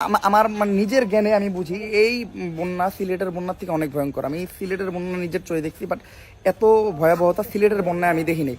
আমা- আমার মানে নিজের জ্ঞানে আমি বুঝি, এই বন্যা সিলেটের বন্যার থেকে অনেক ভয়ঙ্কর। আমি সিলেটের বন্যা নিজের চোখে দেখছি বাট এত ভয়াবহতা সিলেটের বন্যায় আমি দেখিনি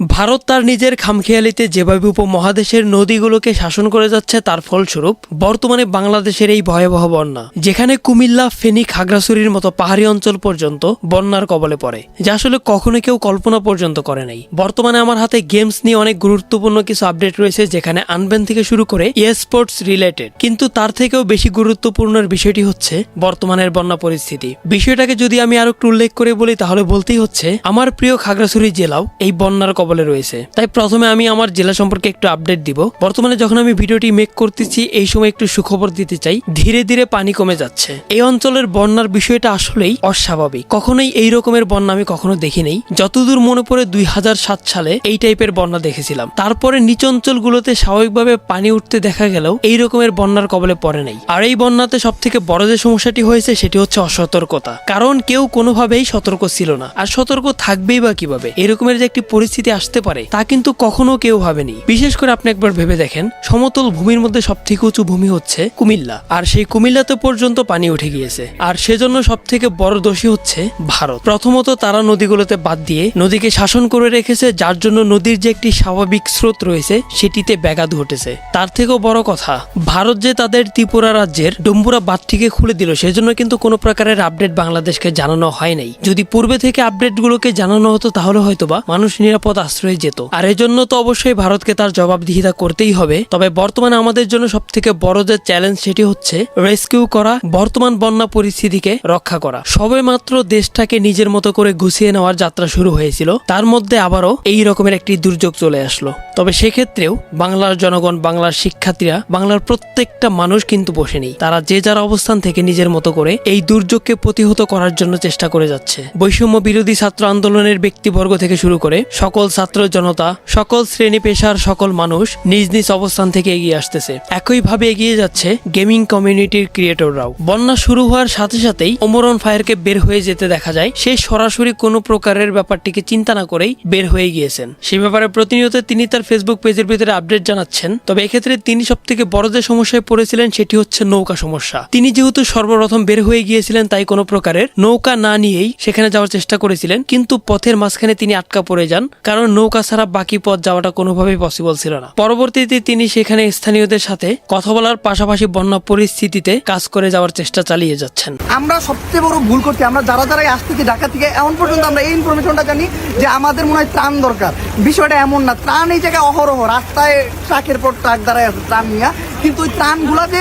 ভারত তার নিজের খামখেয়ালিতে যেভাবে উপমহাদেশের নদীগুলোকে শাসন করে যাচ্ছে, তার ফলস্বরূপ বর্তমানে বাংলাদেশের এই ভয়াবহ বন্যা, যেখানে কুমিল্লা, ফেনী, খাগড়াছড়ির মতো পাহাড়ি অঞ্চল পর্যন্ত বন্যার কবলে পড়ে, যা আসলে কখনো কেউ কল্পনা পর্যন্ত করে নাই। বর্তমানে আমার হাতে গেমস নিয়ে অনেক গুরুত্বপূর্ণ কিছু আপডেট রয়েছে, যেখানে আনবেন থেকে শুরু করে ই স্পোর্টস রিলেটেড কিন্তু তার থেকেও বেশি গুরুত্বপূর্ণের বিষয়টি হচ্ছে বর্তমানের বন্যা পরিস্থিতি। বিষয়টাকে যদি আমি আরও একটু উল্লেখ করে বলি, তাহলে বলতেই হচ্ছে, আমার প্রিয় খাগড়াছড়ি জেলাও এই বন্যার কবলে রয়েছে। তাই প্রথমে আমি আমার জেলা সম্পর্কে একটু আপডেট দিব। বর্তমানে যখন আমি ভিডিওটি মেক করতেছি, এই সময় একটু সুখবর দিতে চাই, ধীরে ধীরে পানি কমে যাচ্ছে। এই অঞ্চলের বন্যার বিষয়টা আসলেই অস্বাভাবিক। কখনোই এই রকমের বন্যা আমি কখনো দেখি নাই যতদূর মনে পড়ে দুই হাজার সাত সালে এই টাইপের বন্যা দেখেছিলাম। তারপরে নিচ অঞ্চলগুলোতে স্বাভাবিকভাবে পানি উঠতে দেখা গেলেও এই রকমের বন্যার কবলে পড়ে নাই। আর এই বন্যাতে সব থেকে বড় যে সমস্যাটি হয়েছে, সেটি হচ্ছে অসতর্কতা। কারণ কেউ কোনোভাবেই সতর্ক ছিল না। আর সতর্ক থাকবেই বা কীভাবে? এরকমের যে একটি পরিস্থিতি আসতে পারে, তা কিন্তু কখনো কেউ ভাবেনি। বিশেষ করে আপনি একবার ভেবে দেখেন, সমতল ভূমির মধ্যে সব থেকে উঁচু ভূমি হচ্ছে কুমিল্লা, আর সেই কুমিল্লাতে পর্যন্ত পানি উঠে গিয়েছে। আর সেজন্য সব থেকে বড় দোষী হচ্ছে ভারত। প্রথমত তারা নদীগুলোতে বাদ দিয়ে নদীকে শাসন করে রেখেছে, যার জন্য নদীর যে একটি স্বাভাবিক স্রোত রয়েছে, সেটিতে ব্যাঘাত ঘটেছে। তার থেকেও বড় কথা, ভারত যে তাদের ত্রিপুরা রাজ্যের ডম্বুরা বাঁধটিকে খুলে দিল, সেজন্য কিন্তু কোনো প্রকারের আপডেট বাংলাদেশকে জানানো হয় নাই। যদি পূর্বে থেকে আপডেটগুলোকে জানানো হতো, তাহলে হয়তোবা মানুষ নিরাপদ আশ্রয়ে যেত। আর এজন্য তো অবশ্যই ভারতকে তার জবাবদিহিতা করতেই হবে। তবে বর্তমানে আমাদের জন্য সব থেকে বড় যে চ্যালেঞ্জ সেটি হচ্ছে রেস্কিউ করা, বর্তমান বন্যা পরিস্থিতিকে রক্ষা করা। সবে মাত্র দেশটাকে নিজের মতো করে গুছিয়ে নেওয়ার যাত্রা শুরু হয়েছিল। তার মধ্যে আবারও এই রকমের একটি দুর্যোগ চলে আসলো। তবে সেক্ষেত্রেও বাংলার জনগণ, বাংলার শিক্ষার্থীরা, বাংলার প্রত্যেকটা মানুষ কিন্তু বসে নেই। তারা যে যার অবস্থান থেকে নিজের মতো করে এই দুর্যোগকে প্রতিহত করার জন্য চেষ্টা করে যাচ্ছে। বৈষম্য বিরোধী ছাত্র আন্দোলনের ব্যক্তিবর্গ থেকে শুরু করে সকল ছাত্র জনতা, সকল শ্রেণি পেশার সকল মানুষ নিজ নিজ অবস্থান থেকে এগিয়ে আসতেছে। একইভাবে এগিয়ে যাচ্ছে গেমিং কমিউনিটির ক্রিয়েটররাও। বন্যা শুরু হওয়ার সাথে সাথেই ওমরন ফায়ারকে বের হয়ে যেতে দেখা যায়। সে সরাসরি কোনো প্রকারের ব্যাপারটিকে চিন্তা না করেই বের হয়ে গিয়েছেন। সে ব্যাপারে প্রতিনিয়ত তিনি তার ফেসবুক পেজের ভিতরে আপডেট জানাচ্ছেন। তবে এক্ষেত্রে তিনি সব থেকে বড় যে সমস্যায় পড়েছিলেন সেটি হচ্ছে নৌকা সমস্যা। তিনি যেহেতু সর্বপ্রথম বের হয়ে গিয়েছিলেন তাই কোনো প্রকারের নৌকা না নিয়েই সেখানে যাওয়ার চেষ্টা করেছিলেন। কিন্তু পথের মাঝখানে তিনি আটকা পড়ে যান। কারণ নৌকা ছাড়া বাকি পথ যাওয়াটা কোনোভাবেই পসিবল ছিল না। পরবর্তীতে তিনি সেখানে স্থানীয়দের সাথে কথা বলার পাশাপাশি বন্যা পরিস্থিতিতে কাজ করে যাওয়ার চেষ্টা চালিয়ে যাচ্ছেন। আমরা সবচেয়ে বড় ভুল করছি, আমরা যারা যারা আসতেছি ঢাকা থেকে এমন পর্যন্ত আমরা এই ইনফরমেশনটা জানি যে আমাদের মনে হয় ত্রাণ দরকার। বিষয়টা এমন না, ত্রাণ এই জায়গায় অহরহ, রাস্তায় ট্রাকের পর ট্রাক দাঁড়ায় আছে, ত্রাণ নিয়ে। কিন্তু ওই ত্রাণগুলা যে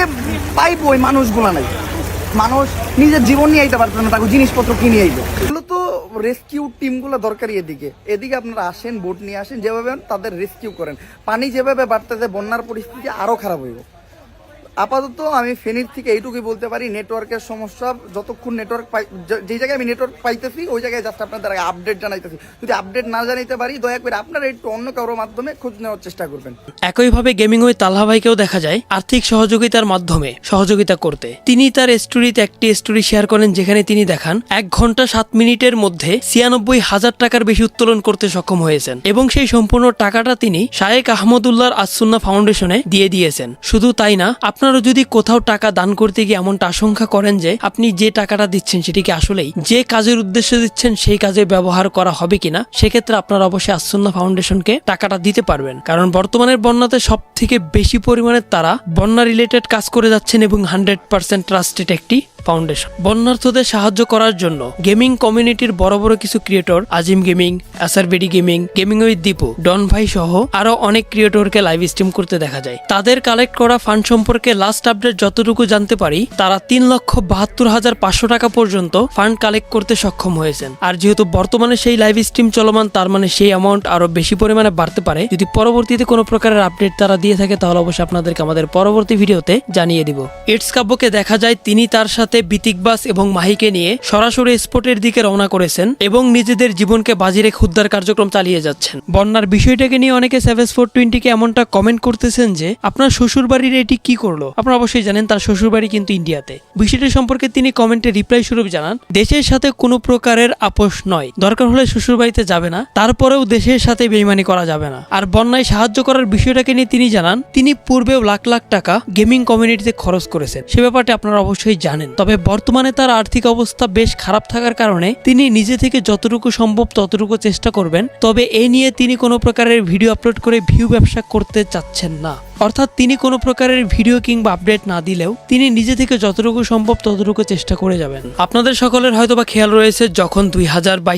পাইব ওই মানুষগুলা নাই। মানুষ নিজের জীবন নিয়ে আইতে পারতো না, তাকে জিনিসপত্র কিনে আইবে এগুলো তো রেস্কিউ টিমগুলো দরকারি এদিকে। এদিকে আপনারা আসেন বোট নিয়ে আসেন, যেভাবে তাদের রেস্কিউ করেন। পানি যেভাবে বাড়তেছে, বন্যার পরিস্থিতি আরও খারাপ হইব। আপাতত আমি ফেনীর থেকে এইটুকুই বলতে পারি, নেটওয়ার্কের সমস্যা, যতক্ষণ নেটওয়ার্ক পাই যেই জায়গায় আমি নেটওয়ার্ক পাইতেছি, ওই জায়গায় জাস্ট আপনাদের আপডেট জানাইতেছি। যদি আপডেট না জানাইতে পারি, দয়া করে আপনারা একটু অন্য কারোর মাধ্যমে খোঁজ নেওয়ার চেষ্টা করবেন। একইভাবে গেমিং ওই তালহা ভাইকেও দেখা যায়, আর্থিক সহযোগিতার মাধ্যমে সহযোগিতা করতে। তিনি তার স্টোরিতে একটি স্টোরি শেয়ার করেন, যেখানে তিনি দেখান, এক ঘণ্টা সাত মিনিটের মধ্যে ছিয়ানব্বই হাজার টাকার বেশি উত্তোলন করতে সক্ষম হয়েছেন, এবং সেই সম্পূর্ণ টাকাটা তিনি শায়েক আহমদুল্লাহর আসুন্না ফাউন্ডেশনে দিয়ে দিয়েছেন। শুধু তাই না আপনারা যদি কোথাও টাকা দান করতে গিয়ে এমনটা আশঙ্কা করেন যে আপনি যে টাকাটা দিচ্ছেন সেটিকে আসলেই যে কাজের উদ্দেশ্যে দিচ্ছেন সেই কাজে ব্যবহার করা হবে কিনা, সেক্ষেত্রে আপনারা অবশ্যই আচ্ছন্ন ফাউন্ডেশনকে টাকাটা দিতে পারবেন। কারণ বর্তমানের বন্যাতে সব থেকে বেশি পরিমাণে তারা বন্যা রিলেটেড কাজ করে যাচ্ছেন এবং হান্ড্রেড পার্সেন্ট ট্রাস্টেড একটি ফাউন্ডেশন। বন্যার্থদের সাহায্য করার জন্য গেমিং কমিউনিটির বড় বড় কিছু creator Azim gaming আসারবেডি gaming gaming with Dipu, Don ভাই সহ আরও অনেক ক্রিয়েটরকে লাইভ স্ট্রিম করতে দেখা যায়। তাদের কালেক্ট করা ফান্ড সম্পর্কে লাস্ট আপডেট যতটুকু জানতে পারি, তারা তিন লক্ষ বাহাত্তর হাজার পাঁচশো টাকা পর্যন্ত ফান্ড কালেক্ট করতে সক্ষম হয়েছেন। আর যেহেতু বর্তমানে সেই লাইভ স্ট্রিম চলমান, তার মানে সেই অ্যামাউন্ট আরও বেশি পরিমাণে বাড়তে পারে। যদি পরবর্তীতে কোনো প্রকারের আপডেট তারা দিয়ে থাকে, তাহলে অবশ্যই আপনাদেরকে আমাদের পরবর্তী ভিডিওতে জানিয়ে দিব। ইটস কাব্যকে দেখা যায়, তিনি তার সাথে সাথে বিতিকবাস এবং মাহিকে নিয়ে সরাসরি স্পটের দিকে রওনা করেছেন এবং নিজেদের জীবনকে বাজি রেখে উদ্ধার কার্যক্রম চালিয়ে যাচ্ছেন। বন্যার বিষয়টাকে নিয়ে অনেকে সেভেস ফোর টোয়েন্টিকে এমনটা কমেন্ট করতেছেন যে, আপনার শ্বশুর বাড়ির এটি কি করল? আপনারা অবশ্যই জানেন তার শ্বশুর বাড়ি কিন্তু ইন্ডিয়াতে বিষয়টি সম্পর্কে তিনি কমেন্টে রিপ্লাই স্বরূপ জানান, দেশের সাথে কোনো প্রকারের আপোষ নয়। দরকার হলে শ্বশুর বাড়িতে যাবে না, তারপরেও দেশের সাথে বেইমানি করা যাবে না। আর বন্যায় সাহায্য করার বিষয়টাকে নিয়ে তিনি জানান, তিনি পূর্বেও লাখ লাখ টাকা গেমিং কমিউনিটিতে খরচ করেছেন। সে ব্যাপারটি আপনারা অবশ্যই জানেন। তবে বর্তমানে তার আর্থিক অবস্থা বেশ খারাপ থাকার কারণে তিনি নিজে থেকে যতটুকু সম্ভব ততটুকু চেষ্টা করবেন। তবে এ নিয়ে তিনি কোনো প্রকারের ভিডিও আপলোড করে ভিউ ব্যবসা করতে চাচ্ছেন না। অর্থাৎ তিনি কোনো প্রকারের ভিডিও কিংবা আপডেট না দিলেও তিনি নিজে থেকে যতটুকু সম্ভব ততটুকু চেষ্টা করে যাবেন। আপনাদের সকলের হয়তোবা খেয়াল রয়েছে, যখন দুই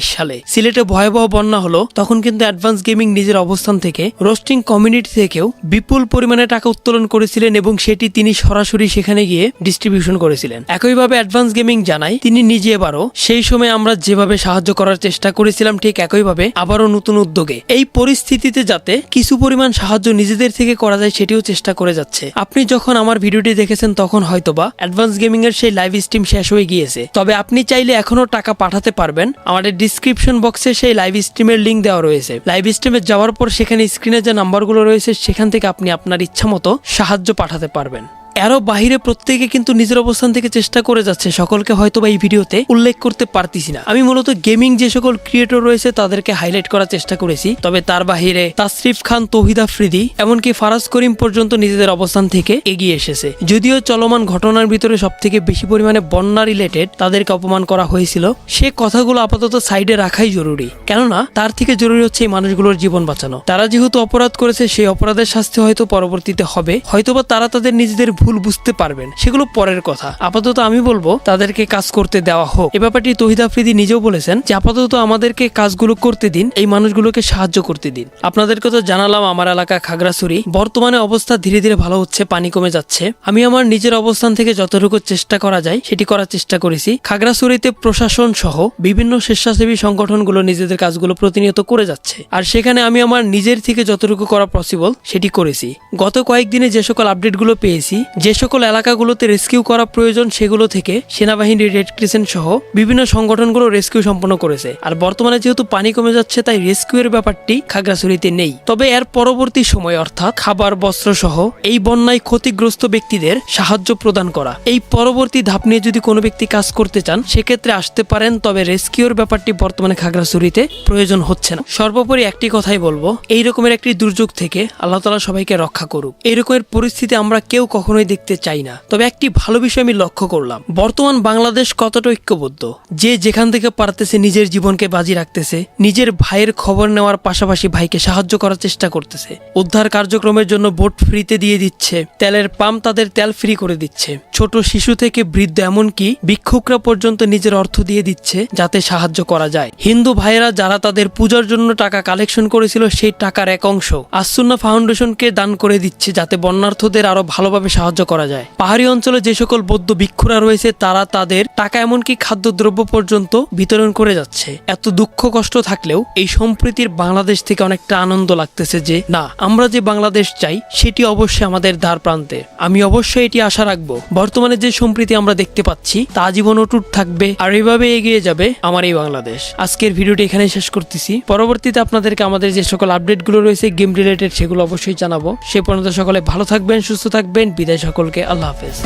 সালে সিলেটে ভয়াবহ বন্যা হলো, তখন কিন্তু অ্যাডভান্স গেমিং নিজের অবস্থান থেকে, রোস্টিং কমিউনিটি থেকেও বিপুল পরিমাণে টাকা উত্তোলন করেছিলেন এবং সেটি তিনি সরাসরি সেখানে গিয়ে ডিস্ট্রিবিউশন করেছিলেন। একইভাবে অ্যাডভান্স গেমিং জানায়, তিনি নিজে এবারও সেই সময় আমরা যেভাবে সাহায্য করার চেষ্টা করেছিলাম, ঠিক একইভাবে আবারও নতুন উদ্যোগে। এই পরিস্থিতিতে যাতে কিছু পরিমাণ সাহায্য নিজেদের থেকে করা যায় সেটিও চেষ্টা করে যাচ্ছে। আপনি যখন আমার ভিডিওটি দেখেছেন তখন হয়তোবা অ্যাডভান্স গেমিং এর সেই লাইভ স্ট্রিম শেষ হয়ে গিয়েছে। তবে আপনি চাইলে এখনও টাকা পাঠাতে পারবেন। আমাদের ডিসক্রিপশন বক্সে সেই লাইভ স্ট্রিমের লিঙ্ক দেওয়া রয়েছে। লাইভ স্ট্রিমে যাওয়ার পর সেখানে স্ক্রিনে যে নাম্বারগুলো রয়েছে, সেখান থেকে আপনি আপনার ইচ্ছা মতো সাহায্য পাঠাতে পারবেন। এরও বাহিরে প্রত্যেকে কিন্তু নিজের অবস্থান থেকে চেষ্টা করে যাচ্ছে। সকলকে হয়তো বা এই ভিডিওতে উল্লেখ করতে পারতেছি না। আমি মূলত গেমিং যে সকল ক্রিয়েটর রয়েছে, তাদেরকে হাইলাইট করার চেষ্টা করেছি। তবে তার বাহিরে তাসরিফ খান, তৌহিদ আফ্রিদি এমনকি ফারাজ করিম পর্যন্ত নিজেদের অবস্থান থেকে এগিয়ে এসেছে। যদিও চলমান ঘটনার ভিতরে সব থেকে বেশি পরিমাণে বন্যা রিলেটেড তাদেরকে অপমান করা হয়েছিল, সে কথাগুলো আপাতত সাইডে রাখাই জরুরি। কেননা, তার থেকে জরুরি হচ্ছে এই মানুষগুলোর জীবন বাঁচানো। তারা যেহেতু অপরাধ করেছে, সেই অপরাধের শাস্তি হয়তো পরবর্তীতে হবে। হয়তোবা তারা তাদের নিজেদের ভুল বুঝতে পারবেন। সেগুলো পরের কথা। আপাতত আমি বলব, তাদেরকে কাজ করতে দেওয়া হোক। এ ব্যাপারটি তহিদ আফ্রিদি নিজেও বলেছেন যে, আপাতত আমাদেরকে কাজগুলো করতে দিন, এই মানুষগুলোকে সাহায্য করতে দিন। আপনাদেরকে তো জানালাম, আমার এলাকা খাগড়াছড়ি। বর্তমানে অবস্থা ধীরে ধীরে ভালো হচ্ছে, পানি কমে যাচ্ছে। আমি আমার নিজের অবস্থান থেকে যতটুকু চেষ্টা করা যায়, সেটি করার চেষ্টা করেছি। খাগড়াছড়িতে প্রশাসন সহ বিভিন্ন স্বেচ্ছাসেবী সংগঠনগুলো নিজেদের কাজগুলো প্রতিনিয়ত করে যাচ্ছে। আর সেখানে আমি আমার নিজের থেকে যতটুকু করা পসিবল সেটি করেছি। গত কয়েকদিনে যে সকল আপডেটগুলো পেয়েছি যে সকল এলাকাগুলোতে রেস্কিউ করা প্রয়োজন সেগুলো থেকে সেনাবাহিনী রেড ক্রিসেন্ট সহ বিভিন্ন সংগঠনগুলো রেস্কিউ সম্পন্ন করেছে। আর বর্তমানে যেহেতু পানি কমে যাচ্ছে, তাই রেস্কিউ এর ব্যাপারটি খাগড়াছড়িতে নেই। তবে এর পরবর্তী সময়, অর্থাৎ খাবার, বস্ত্র সহ এই বন্যায় ক্ষতিগ্রস্ত ব্যক্তিদের সাহায্য প্রদান করা। এই পরবর্তী ধাপ নিয়ে যদি কোনো ব্যক্তি কাজ করতে চান, সেক্ষেত্রে আসতে পারেন, তবে রেস্কিউর ব্যাপারটি বর্তমানে খাগড়াছড়িতে প্রয়োজন হচ্ছে না। সর্বোপরি একটি কথাই বলব, এই রকমের একটি দুর্যোগ থেকে আল্লাহ তালা সবাইকে রক্ষা করুক। এই রকমের পরিস্থিতি আমরা কেউ কখনোই দেখতে চাই না। তবে একটি ভালো বিষয় আমি লক্ষ্য করলাম। বর্তমান বাংলাদেশ কতটা ঐক্যবদ্ধ? যে যেখান থেকে পারতেছে নিজের জীবনকে বাজি রাখতেছে, নিজের ভাইয়ের খবর নেওয়ার পাশাপাশি ভাইকে সাহায্য করার চেষ্টা করতেছে। উদ্ধার কার্যক্রমের জন্য বোট ফ্রিতে দিয়ে দিচ্ছে, তেলের পাম্প তাদের তেল ফ্রি করে দিচ্ছে। ছোট শিশু থেকে বৃদ্ধ এমনকি ভিক্ষুকরা পর্যন্ত নিজের অর্থ দিয়ে দিচ্ছে যাতে সাহায্য করা যায়। হিন্দু ভাইয়েরা যারা তাদের পূজার জন্য টাকা কালেকশন করেছিল, সেই টাকার এক অংশ আসুন্না ফাউন্ডেশনকে দান করে দিচ্ছে যাতে বন্যার্থদের আরও ভালোভাবে সাহায্য করা যায়। পাহাড়ি অঞ্চলে যে সকল বৌদ্ধ ভিক্ষুরা রয়েছে, তারা তাদের টাকা এমনকি খাদ্যদ্রব্য পর্যন্ত বিতরণ করে যাচ্ছে। এত দুঃখ কষ্ট থাকলেও এই সম্প্রীতির বাংলাদেশ থেকে অনেকটা আনন্দ লাগতেছে যে, না, আমরা যে বাংলাদেশ চাই, সেটি অবশ্যই আমাদের দ্বার প্রান্তে। আমি অবশ্যই এটি আশা রাখব। বর্তমানে যে সম্প্রীতি আমরা দেখতে পাচ্ছি, তা জীবন অটুট থাকবে আর এইভাবে এগিয়ে যাবে আমার এই বাংলাদেশ। আজকের ভিডিওটি এখানে শেষ করতেছি। পরবর্তীতে আপনাদেরকে আমাদের যে সকল আপডেটগুলো রয়েছে, গেম রিলেটেড, সেগুলো অবশ্যই জানাব। সে পর্যন্ত সকলে ভালো থাকবেন, সুস্থ থাকবেন, বিদায় সকলকে আল্লাহ হাফেজ।